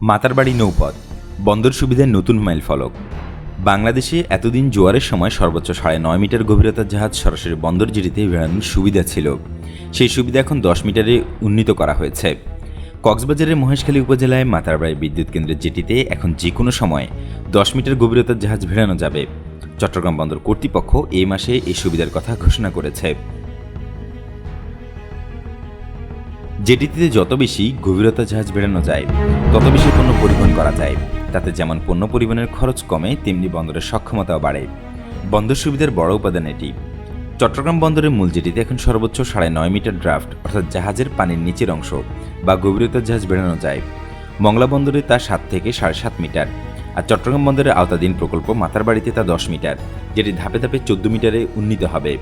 মাতারবাড়ি নৌপথ, বন্দর সুবিধার নতুন মাইল ফলক। বাংলাদেশে এতদিন জোয়ারের সময় সর্বোচ্চ সাড়ে নয় মিটার গভীরতার জাহাজ সরাসরি বন্দর জেটিতে বেড়ানোর সুবিধা ছিল। সেই সুবিধা এখন দশ মিটারে উন্নীত করা হয়েছে। কক্সবাজারের মহেশখালী উপজেলায় মাতারবাড়ি বিদ্যুৎ কেন্দ্রের জেটিতে এখন যে কোনো সময় দশ মিটার গভীরতার জাহাজ ভেড়ানো যাবে। চট্টগ্রাম বন্দর কর্তৃপক্ষ এই মাসে এই সুবিধার কথা ঘোষণা করেছে। জেটিতে যত বেশি গভীরতা জাহাজ বেড়ানো যায়, তত বেশি পণ্য পরিবহন করা যায়। তাতে যেমন পণ্য পরিবহনের খরচ কমে, তেমনি বন্দরের সক্ষমতাও বাড়ে। বন্দর সুবিধার বড় উপাদান এটি। চট্টগ্রাম বন্দরের মূল জেটিতে এখন সর্বোচ্চ সাড়ে নয় মিটার ড্রাফট, অর্থাৎ জাহাজের পানির নিচের অংশ বা গভীরতার জাহাজ বেড়ানো যায়। মংলা বন্দরে তা সাত থেকে সাড়ে সাত মিটার আর চট্টগ্রাম বন্দরের আওতাধীন প্রকল্প মাতারবাড়িতে তা দশ মিটার, যেটি ধাপে ধাপে চোদ্দ মিটারে উন্নীত হবে।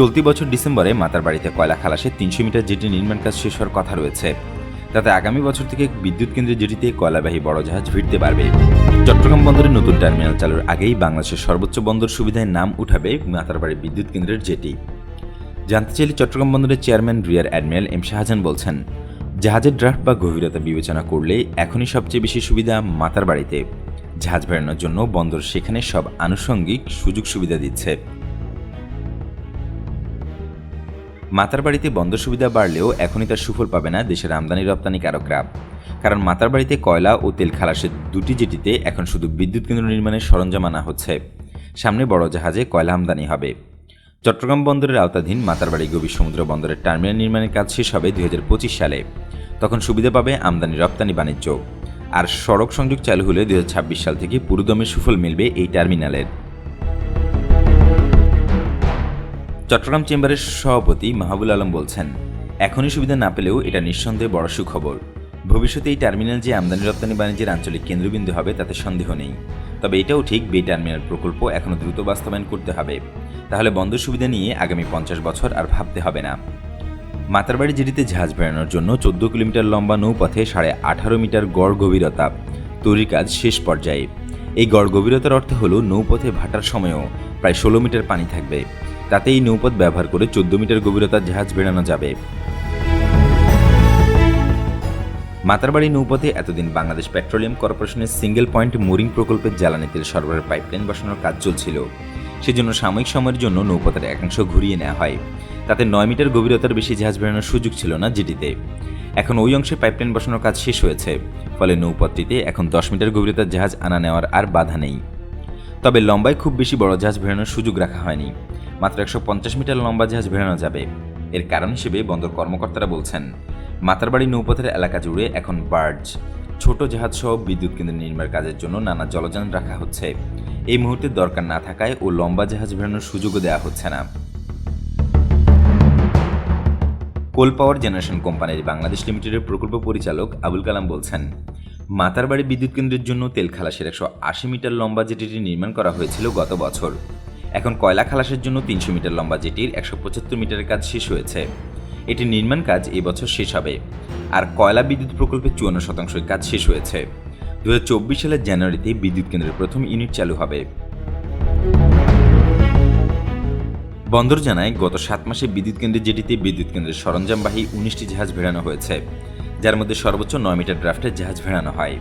চলতি বছর ডিসেম্বরে মাতার বাড়িতে কয়লা খালাসে তিনশো মিটার জেটি নির্মাণ কাজ শেষ হওয়ার কথা রয়েছে। তাতে আগামী বছর থেকে বিদ্যুৎ কেন্দ্রের জেটিতে কয়লাবাহী বড় জাহাজ ভিড়তে পারবে। চট্টগ্রাম বন্দরের নতুন টার্মিনাল চালুর আগেই বাংলাদেশের সর্বোচ্চ বন্দর সুবিধায় নাম উঠাবে মাতারবাড়ি বিদ্যুৎ কেন্দ্রের জেটি। জানতে চাইলে চট্টগ্রাম বন্দরের chairman rear admiral M Shahjahan বলছেন, জাহাজের ড্রাফট বা গভীরতা বিবেচনা করলে এখনই সবচেয়ে বেশি সুবিধা মাতার বাড়িতে। জাহাজ বেড়ানোর জন্য বন্দর সেখানে সব আনুষঙ্গিক সুযোগ সুবিধা দিচ্ছে। মাতার বাড়িতে বন্দর সুবিধা বাড়লেও এখনই তার সুফল পাবে না দেশের আমদানি রপ্তানি রপ্তানিকারকরা কারণ মাতার বাড়িতে কয়লা ও তেল খালাসের দুটি জেটিতে এখন শুধু বিদ্যুৎ কেন্দ্র নির্মাণের সরঞ্জাম আনা হচ্ছে। সামনে বড় জাহাজে কয়লা আমদানি হবে। চট্টগ্রাম বন্দরের আওতাধীন মাতারবাড়ি গভীর সমুদ্র বন্দরের টার্মিনাল নির্মাণের কাজ শেষ হবে দুই হাজার পঁচিশ সালে। তখন সুবিধা পাবে আমদানি রপ্তানি বাণিজ্য। আর সড়ক সংযোগ চালু হলে দুই হাজার ছাব্বিশ সাল থেকে পুরোদমে সুফল মিলবে এই টার্মিনালের। চট্টগ্রাম চেম্বারের সভাপতি মাহবুল আলম বলছেন, এখনই সুবিধা না পেলেও এটা নিঃসন্দেহে বড় সুখবর। ভবিষ্যতে এই টার্মিনাল যে আমদানি রপ্তানি বাণিজ্যের আঞ্চলিক কেন্দ্রবিন্দু হবে, তাতে সন্দেহ নেই। তবে এটাও ঠিক বে টার্মিনাল প্রকল্প এখনও দ্রুত বাস্তবায়ন করতে হবে। তাহলে বন্দর সুবিধা নিয়ে আগামী পঞ্চাশ বছর আর ভাবতে হবে না। মাতারবাড়ি জেটিতে জাহাজ বেড়ানোর জন্য চোদ্দ কিলোমিটার লম্বা নৌপথে সাড়ে আঠারো মিটার গড় গভীরতা। তৈরির কাজ শেষ পর্যায়ে। এই গড় গভীরতার অর্থ হল নৌপথে ভাটার সময়ও প্রায় ষোলো মিটার পানি থাকবে। তাতে এই নৌপথ ব্যবহার করে চোদ্দ মিটার গভীরতার জাহাজ বেড়ানো যাবে। মাতারবাড়ি নৌপথে এতদিন বাংলাদেশ পেট্রোলিয়াম কর্পোরেশনের সিঙ্গেল পয়েন্ট মোরিং প্রকল্পের জ্বালানি তেল সরবরাহের পাইপলাইন বসানোর কাজ চলছিল। সেজন্য সাময়িক সময়ের জন্য নৌপথের একাংশ ঘুরিয়ে নেওয়া হয়। তাতে নয় মিটার গভীরতার বেশি জাহাজ বেড়ানোর সুযোগ ছিল না যেটিতে এখন ওই অংশে পাইপলাইন বসানোর কাজ শেষ হয়েছে। ফলে নৌপথটিতে এখন দশ মিটার গভীরতার জাহাজ আনা নেওয়ার আর বাধা নেই। তবে লম্বায় খুব বেশি বড় জাহাজ ভেড়ানোর সুযোগ রাখা হয়নি। মাত্র একশো পঞ্চাশ মিটার লম্বা জাহাজ ভেড়ানো যাবে। এর কারণ হিসেবে বন্দর কর্মকর্তারা বলছেন, মাতারবাড়ি নৌপথের এলাকা জুড়ে এখন বার্জ, ছোট জাহাজ সহ বিদ্যুৎ কেন্দ্র নির্মাণ কাজের জন্য নানা জলযান রাখা হচ্ছে। এই মুহূর্তে দরকার না থাকায় ও লম্বা জাহাজ ভেড়ানোর সুযোগও দেওয়া হচ্ছে না। কোল পাওয়ার জেনারেশন কোম্পানির বাংলাদেশ লিমিটেডের প্রকল্প পরিচালক আবুল কালাম বলছেন মাতারবাড়ি বিদ্যুৎ কেন্দ্রের জন্য তেল খালাসের একশো আশি মিটার লম্বা জেটিটি নির্মাণ করা হয়েছিল গত বছর। এখন কয়লা খালাসের জন্য তিনশো মিটার লম্বা জেটির একশো পঁচাত্তর মিটারের কাজ শেষ হয়েছে। এটির নির্মাণ কাজ এবছর শেষ হবে। আর কয়লা বিদ্যুৎ প্রকল্পের চুয়ান্ন শতাংশের কাজ শেষ হয়েছে। দু হাজার চব্বিশ সালের জানুয়ারিতে বিদ্যুৎ কেন্দ্রের প্রথম ইউনিট চালু হবে। বন্দর জানায়, গত সাত মাসে বিদ্যুৎ কেন্দ্রের জেটিতে বিদ্যুৎ কেন্দ্রের সরঞ্জামবাহী উনিশটি জাহাজ ভেড়ানো হয়েছে। যার মধ্যে সর্বোচ্চ নয় মিটার ড্রাফটের জাহাজ ভেড়ানো হয়।